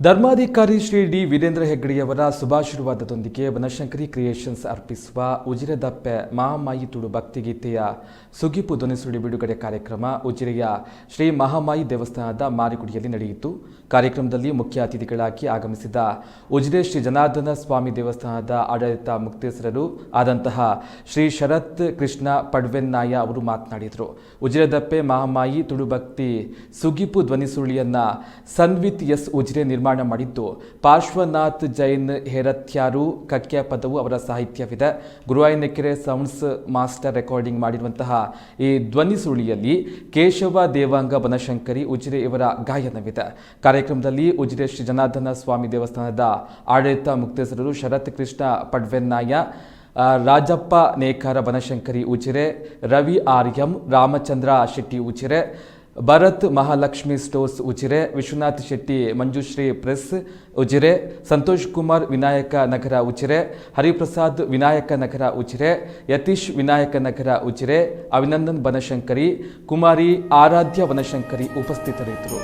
ಧರ್ಮಾಧಿಕಾರಿ ಶ್ರೀ ಡಿ ವೀರೇಂದ್ರ ಹೆಗ್ಗಡೆಯವರ ಶುಭಾಶೀರ್ವಾದದೊಂದಿಗೆ ವನಶಂಕರಿ ಕ್ರಿಯೇಷನ್ಸ್ ಅರ್ಪಿಸುವ ಉಜಿರೆದಪ್ಪೆ ಮಹಾಮಾಯಿ ತುಳು ಭಕ್ತಿಗೀತೆಯ ಸುಗಿಪು ಧ್ವನಿಸುಳಿ ಬಿಡುಗಡೆ ಕಾರ್ಯಕ್ರಮ ಉಜಿರೆಯ ಶ್ರೀ ಮಹಾಮಾಯಿ ದೇವಸ್ಥಾನದ ಮಾರಿಗುಡಿಯಲ್ಲಿ ನಡೆಯಿತು. ಕಾರ್ಯಕ್ರಮದಲ್ಲಿ ಮುಖ್ಯ ಅತಿಥಿಗಳಾಗಿ ಆಗಮಿಸಿದ ಉಜಿರೆ ಶ್ರೀ ಜನಾರ್ದನ ಸ್ವಾಮಿ ದೇವಸ್ಥಾನದ ಆಡಳಿತ ಮುಕ್ತೇಸರರು ಆದಂತಹ ಶ್ರೀ ಶರತ್ ಕೃಷ್ಣ ಪಡ್ವೆನ್ನಾಯ ಅವರು ಮಾತನಾಡಿದರು. ಉಜಿರೆದಪ್ಪೆ ಮಹಾಮಾಯಿ ತುಳುಭಕ್ತಿ ಸುಗಿಪು ಧ್ವನಿಸುರುಳಿಯನ್ನು ಸನ್ವಿತ್ ಎಸ್ ಉಜಿರೆ ನಿರ್ಮಾಣ ಮಾಡಿದ್ದು, ಪಾರ್ಶ್ವನಾಥ್ ಜೈನ್ ಹೇರತ್ಯಾರು ಕಕ್ಯ ಪದವು ಅವರ ಸಾಹಿತ್ಯವಿದೆ. ಗುರುವಾಯನಕೆರೆ ಸೌಂಡ್ಸ್ ಮಾಸ್ಟರ್ ರೆಕಾರ್ಡಿಂಗ್ ಮಾಡಿರುವಂತಹ ಈ ಧ್ವನಿ ಸುಳಿಯಲ್ಲಿ ಕೇಶವ ದೇವಾಂಗ ಬನಶಂಕರಿ ಉಜಿರೆ ಇವರ ಗಾಯನವಿದೆ ಕಾರ್ಯಕ್ರಮದಲ್ಲಿ ಉಜಿರೆ ಶ್ರೀ ಜನಾರ್ದನ ಸ್ವಾಮಿ ದೇವಸ್ಥಾನದ ಆಡಳಿತ ಮುಕ್ತೇಸರರು ಶರತ್ ಕೃಷ್ಣ ಪಡ್ವೆನ್ನಾಯ ರಾಜಪ್ಪ ನೇಕಾರ ಬನಶಂಕರಿ ಉಚಿರೆ ರವಿ ಆರ್ಯಂ, ರಾಮಚಂದ್ರ ಶೆಟ್ಟಿ ಉಚಿರೆ ಭರತ್ ಮಹಾಲಕ್ಷ್ಮಿ ಸ್ಟೋರ್ಸ್ ಉಜಿರೆ, ವಿಶ್ವನಾಥ್ ಶೆಟ್ಟಿ ಮಂಜುಶ್ರೀ ಪ್ರೆಸ್ ಉಜಿರೆ, ಸಂತೋಷ್ ಕುಮಾರ್ ವಿನಾಯಕ ನಗರ ಉಚಿರೆ ಹರಿಪ್ರಸಾದ್ ವಿನಾಯಕ ನಗರ ಉಚಿರೆ ಯತೀಶ್ ವಿನಾಯಕ ನಗರ ಉಚಿರೆ ಅಭಿನಂದನ್ ಬನಶಂಕರಿ, ಕುಮಾರಿ ಆರಾಧ್ಯ ಬನಶಂಕರಿ ಉಪಸ್ಥಿತರಿದ್ದರು.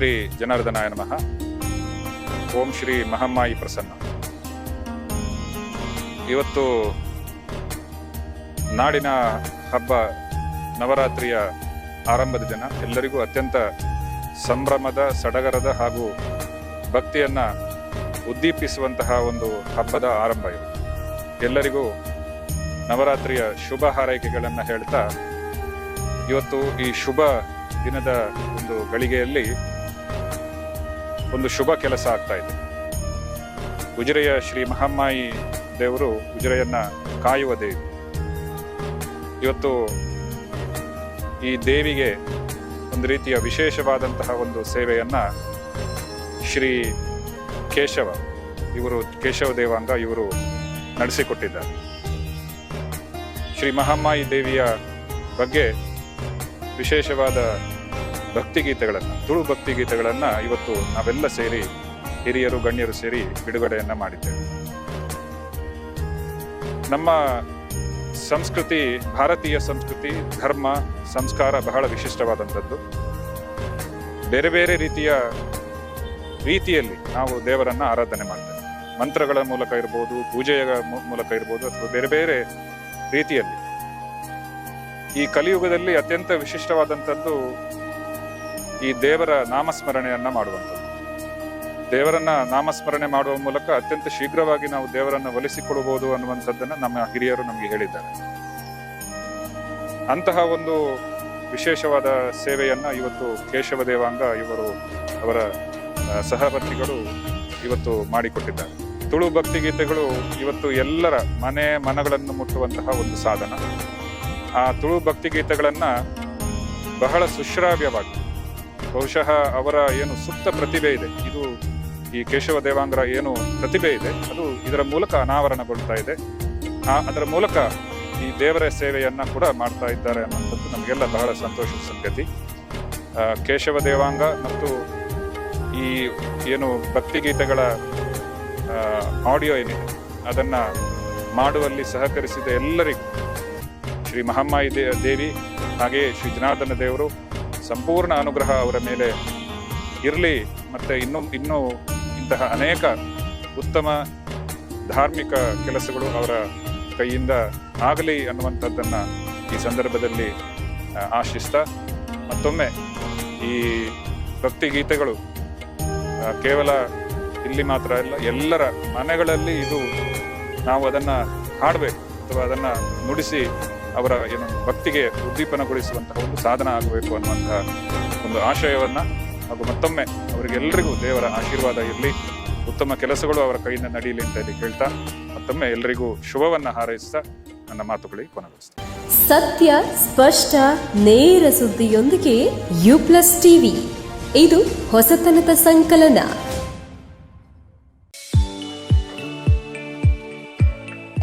ಶ್ರೀ ಜನಾರ್ದನಾಯ ನಮಃ. ಓಂ ಶ್ರೀ ಮಹಮ್ಮಾಯಿ ಪ್ರಸನ್ನ. ಇವತ್ತು ನಾಡಿನ ಹಬ್ಬ ನವರಾತ್ರಿಯ ಆರಂಭದ ದಿನ. ಎಲ್ಲರಿಗೂ ಅತ್ಯಂತ ಸಂಭ್ರಮದ, ಸಡಗರದ ಹಾಗೂ ಭಕ್ತಿಯನ್ನ ಉದ್ದೀಪಿಸುವಂತಹ ಒಂದು ಹಬ್ಬದ ಆರಂಭ ಇದು. ಎಲ್ಲರಿಗೂ ನವರಾತ್ರಿಯ ಶುಭ ಹಾರೈಕೆಗಳನ್ನು ಹೇಳ್ತಾ, ಇವತ್ತು ಈ ಶುಭ ದಿನದ ಒಂದು ಗಳಿಗೆಯಲ್ಲಿ ಒಂದು ಶುಭ ಕೆಲಸ ಆಗ್ತಾ ಇದೆ. ಉಜಿರೆಯ ಶ್ರೀ ಮಹಮ್ಮಾಯಿ ದೇವರು ಉಜಿರೆಯನ್ನ ಕಾಯುವ ದೇವಿ. ಇವತ್ತು ಈ ದೇವಿಗೆ ಒಂದು ರೀತಿಯ ವಿಶೇಷವಾದಂತಹ ಒಂದು ಸೇವೆಯನ್ನ ಶ್ರೀ ಕೇಶವ, ಇವರು ಕೇಶವ ದೇವಾಂಗ ಇವರು ನಡೆಸಿಕೊಟ್ಟಿದ್ದಾರೆ. ಶ್ರೀ ಮಹಮ್ಮಾಯಿ ದೇವಿಯ ಬಗ್ಗೆ ವಿಶೇಷವಾದ ಭಕ್ತಿಗೀತೆಗಳನ್ನು, ತುಳು ಭಕ್ತಿಗೀತೆಗಳನ್ನು ಇವತ್ತು ನಾವೆಲ್ಲ ಸೇರಿ, ಹಿರಿಯರು, ಗಣ್ಯರು ಸೇರಿ ಬಿಡುಗಡೆಯನ್ನ ಮಾಡಿದ್ದೇವೆ. ನಮ್ಮ ಸಂಸ್ಕೃತಿ, ಭಾರತೀಯ ಸಂಸ್ಕೃತಿ, ಧರ್ಮ, ಸಂಸ್ಕಾರ ಬಹಳ ವಿಶಿಷ್ಟವಾದಂಥದ್ದು. ಬೇರೆ ಬೇರೆ ರೀತಿಯ ರೀತಿಯಲ್ಲಿ ನಾವು ದೇವರನ್ನ ಆರಾಧನೆ ಮಾಡ್ತೇವೆ. ಮಂತ್ರಗಳ ಮೂಲಕ ಇರ್ಬೋದು, ಪೂಜೆಯ ಮೂಲಕ ಇರ್ಬೋದು, ಅಥವಾ ಬೇರೆ ಬೇರೆ ರೀತಿಯಲ್ಲಿ. ಈ ಕಲಿಯುಗದಲ್ಲಿ ಅತ್ಯಂತ ವಿಶಿಷ್ಟವಾದಂಥದ್ದು ಈ ದೇವರ ನಾಮಸ್ಮರಣೆಯನ್ನ ಮಾಡುವಂಥದ್ದು. ದೇವರನ್ನ ನಾಮಸ್ಮರಣೆ ಮಾಡುವ ಮೂಲಕ ಅತ್ಯಂತ ಶೀಘ್ರವಾಗಿ ನಾವು ದೇವರನ್ನ ಒಲಿಸಿಕೊಡಬಹುದು ಅನ್ನುವಂಥದ್ದನ್ನ ನಮ್ಮ ಹಿರಿಯರು ನಮಗೆ ಹೇಳಿದ್ದಾರೆ. ಅಂತಹ ಒಂದು ವಿಶೇಷವಾದ ಸೇವೆಯನ್ನ ಇವತ್ತು ಕೇಶವ ದೇವಾಂಗ ಇವರು ಅವರ ಸಹವರ್ತಿಗಳು ಇವತ್ತು ಮಾಡಿಕೊಟ್ಟಿದ್ದಾರೆ. ತುಳು ಭಕ್ತಿ ಗೀತೆಗಳು ಇವತ್ತು ಎಲ್ಲರ ಮನೆ ಮನಗಳನ್ನು ಮುಟ್ಟುವಂತಹ ಒಂದು ಸಾಧನ. ಆ ತುಳು ಭಕ್ತಿ ಗೀತೆಗಳನ್ನ ಬಹಳ ಸುಶ್ರಾವ್ಯವಾಗಿ ಬಹುಶಃ ಅವರ ಏನು ಸುಪ್ತ ಪ್ರತಿಭೆ ಇದೆ. ಇದು ಈ ಕೇಶವ ದೇವಾಂಗ್ರ ಏನು ಪ್ರತಿಭೆ ಇದೆ, ಅದು ಇದರ ಮೂಲಕ ಅನಾವರಣಗೊಳ್ತಾ ಇದೆ. ಅದರ ಮೂಲಕ ಈ ದೇವರ ಸೇವೆಯನ್ನು ಕೂಡ ಮಾಡ್ತಾ ಇದ್ದಾರೆ ಅನ್ನುವಂಥದ್ದು ನಮಗೆಲ್ಲ ಬಹಳ ಸಂತೋಷದ ಸಂಗತಿ. ಕೇಶವ ದೇವಾಂಗ ಮತ್ತು ಈ ಏನು ಭಕ್ತಿ ಗೀತೆಗಳ ಆಡಿಯೋ ಏನಿದೆ, ಅದನ್ನ ಮಾಡುವಲ್ಲಿ ಸಹಕರಿಸಿದ ಎಲ್ಲರಿಗೂ ಶ್ರೀ ಮಹಮ್ಮಾಯಿ ದೇವಿ, ಹಾಗೆಯೇ ಶ್ರೀ ಜನಾರ್ದನ ದೇವರು ಸಂಪೂರ್ಣ ಅನುಗ್ರಹ ಅವರ ಮೇಲೆ ಇರಲಿ ಮತ್ತು ಇನ್ನೂ ಇನ್ನೂ ಇಂತಹ ಅನೇಕ ಉತ್ತಮ ಧಾರ್ಮಿಕ ಕೆಲಸಗಳು ಅವರ ಕೈಯಿಂದ ಆಗಲಿ ಅನ್ನುವಂಥದ್ದನ್ನು ಈ ಸಂದರ್ಭದಲ್ಲಿ ಆಶಿಸ್ತಾ. ಮತ್ತೊಮ್ಮೆ ಈ ಭಕ್ತಿ ಗೀತೆಗಳು ಕೇವಲ ಇಲ್ಲಿ ಮಾತ್ರ ಅಲ್ಲ, ಎಲ್ಲರ ಮನೆಗಳಲ್ಲಿ ಇದು ನಾವು ಅದನ್ನು ಹಾಡಬೇಕು ಅಥವಾ ಅದನ್ನು ನುಡಿಸಿ ಅವರ ಏನು ಭಕ್ತಿಗೆ ಉದ್ದೀಪನಗೊಳಿಸುವಂತಹ ಒಂದು ಸಾಧನ ಆಗಬೇಕು ಅನ್ನುವಂತಹ ಒಂದು ಆಶಯವನ್ನ ಹಾಗೂ ಮತ್ತೊಮ್ಮೆ ಅವರಿಗೆಲ್ಲರಿಗೂ ದೇವರ ಆಶೀರ್ವಾದ ಇರಲಿ. ಉತ್ತಮ ಕೆಲಸಗಳು ಅವರ ಕೈಯಿಂದ ನಡೆಯಲಿ ಅಂತ ಹೇಳಿ ಹೇಳ್ತಾ ಮತ್ತೊಮ್ಮೆ ಎಲ್ಲರಿಗೂ ಶುಭವನ್ನ ಹಾರೈಸ್ತಾ ನನ್ನ ಮಾತುಗಳಿಗೆ ಕೊನೆಗೊಳಿಸ್ತಾ ಸತ್ಯ, ಸ್ಪಷ್ಟ, ನೇರ ಸುದ್ದಿಯೊಂದಿಗೆ ಯು ಪ್ಲಸ್ ಟಿವಿ. ಇದು ಹೊಸತನದ ಸಂಕಲನ.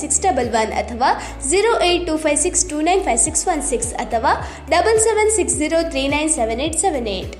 six double one ಅಥವಾ zero eight two five six two nine five six one six ಅಥವಾ double seven six zero three nine seven eight seven eight